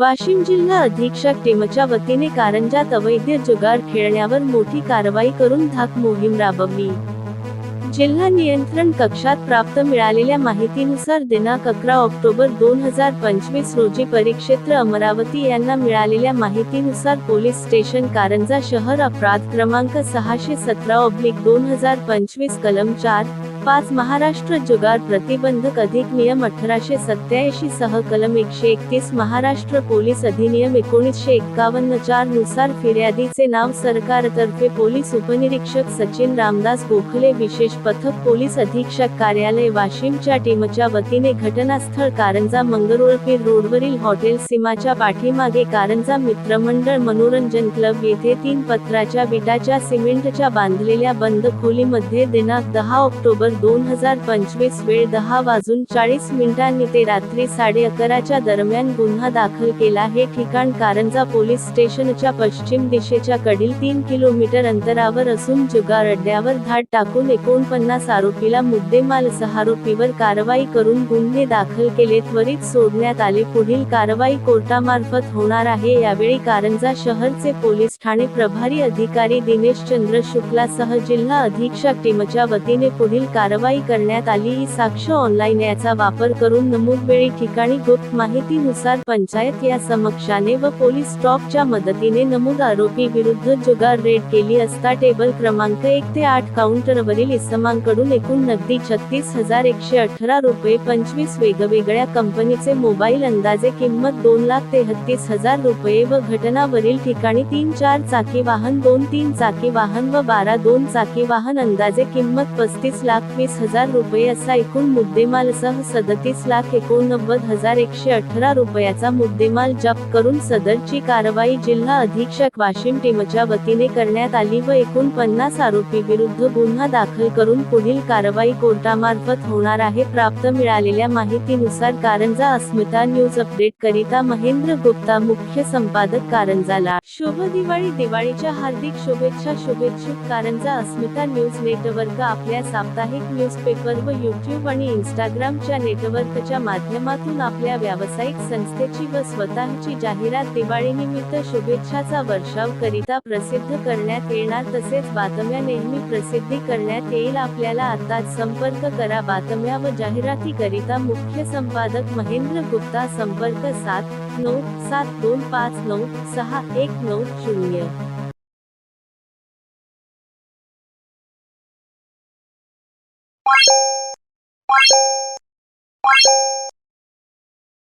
वाशिम जिल्हा अधीक्षक टीमच्या वतीने कारंजात अवैध जुगार खेळण्यावर मोठी कारवाई करून धाक मोहीम राबवली. जिल्हा नियंत्रण कक्षात प्राप्त मिळालेल्या माहितीनुसार दिनांक अकरा ऑक्टोबर दोन हजार पंचवीस रोजी परिक्षेत्र अमरावती यांना मिळालेल्या माहितीनुसार पोलीस स्टेशन कारंजा शहर अपराध क्रमांक सहाशे सतरा ऑब्लिक दोन हजार पंचवीस कलम चार पाच महाराष्ट्र जुगार प्रतिबंधक अधिक नियम अठराशे सत्याऐंशी सह कलम एकशे एकतीस महाराष्ट्र पोलीस अधिनियम एकोणीसशे एक्कावन्न चारनुसार फिर्यादीचे नाव सरकारतर्फे पोलीस उपनिरीक्षक सचिन रामदास गोखले विशेष पथक पोलीस अधीक्षक कार्यालय वाशिमच्या टीमच्या वतीने घटनास्थळ कारंजा मंगरुळपीर रोडवरील हॉटेल सीमाच्या पाठीमागे कारंजा मित्रमंडळ मनोरंजन क्लब येथे तीन पत्राच्या विटाच्या सिमेंटच्या बांधलेल्या बंद खोलीमध्ये दिनांक दहा ऑक्टोबर दोन हजार पंचवीस वेळ दहा वाजून चाळीस मिनिटांनी ते रात्री साडे अकराच्या दरम्यान गुन्हा दाखल केला. हे ठिकाण कारंजा पोलीस स्टेशनच्या पश्चिम दिशेच्या कडील तीन किलोमीटर अंतरावर असून जुगार अड्ड्यावर धाड टाकून एकोणपन्नास आरोपीला मुद्देमाल सह आरोपीवर कारवाई करून गुन्हे दाखल केले. त्वरित सोडण्यात आले. पुढील कारवाई कोर्टामार्फत होणार आहे. यावेळी कारंजा शहरचे पोलीस ठाणे प्रभारी अधिकारी दिनेश चंद्र शुक्लासह जिल्हा अधीक्षक टीमच्या वतीने पुढील कारवाई करण्यात आली. ही साक्ष ऑनलाईन याचा वापर करून नमूद वेळी ठिकाणी गुप्त माहितीनुसार पंचायत या समक्षाने व पोलीस स्टॉपच्या मदतीने नमूद आरोपी विरुद्ध जुगार रेड केली असता टेबल क्रमांक एक ते आठ काउंटरवरील इसमांकडून एकूण नगदी छत्तीस हजार एकशे अठरा रुपये पंचवीस वेगवेगळ्या कंपनीचे मोबाईल अंदाजे किंमत दोन लाख तेहतीस हजार रुपये व घटनावरील ठिकाणी तीन चार चाकी वाहन दोन तीन चाकी वाहन व बारा दोन चाकी वाहन अंदाजे किंमत पस्तीस लाख वीस हजार रुपये असा एकूण मुद्देमालसह सदतीस लाख एकोणनव्वद हजार एकशे अठरा रुपयाचा मुद्देमाल जप्त करून सदरची कारवाई जिल्हा अधीक्षक वाशिम टीमच्या वतीने करण्यात आली व एकूण पन्नास आरोपी विरुद्ध गुन्हा दाखल करून पुढील कारवाई कोर्टामार्फत होणार आहे. प्राप्त मिळालेल्या माहितीनुसार कारंजा अस्मिता न्यूज अपडेट करिता महेंद्र गुप्ता मुख्य संपादक कारंजाला. शुभ दिवाळी. दिवाळीच्या हार्दिक शुभेच्छा. शुभेच्छुक कारंजा अस्मिता न्यूज नेटवर्क आपल्या साप्ताहिक न्यूजपेपर व यूट्यूब आणि इंस्टाग्रामच्या नेटवर्कच्या माध्यमातून आपल्या व्यावसायिक संस्थेची व स्वतःची जाहिरात दिवाळीनिमित्त शुभेच्छाचा वर्षाव करिता प्रसिद्ध करण्यात येणार तसेच बातम्या नेहमी प्रसिद्धी करण्यात येईल आपल्याला आताच संपर्क करा. बातम्या व जाहिराती करिता मुख्य संपादक महेंद्र गुप्ता संपर्क सात नऊ सात दोन पाच नऊ सहा एक नऊ शून्य.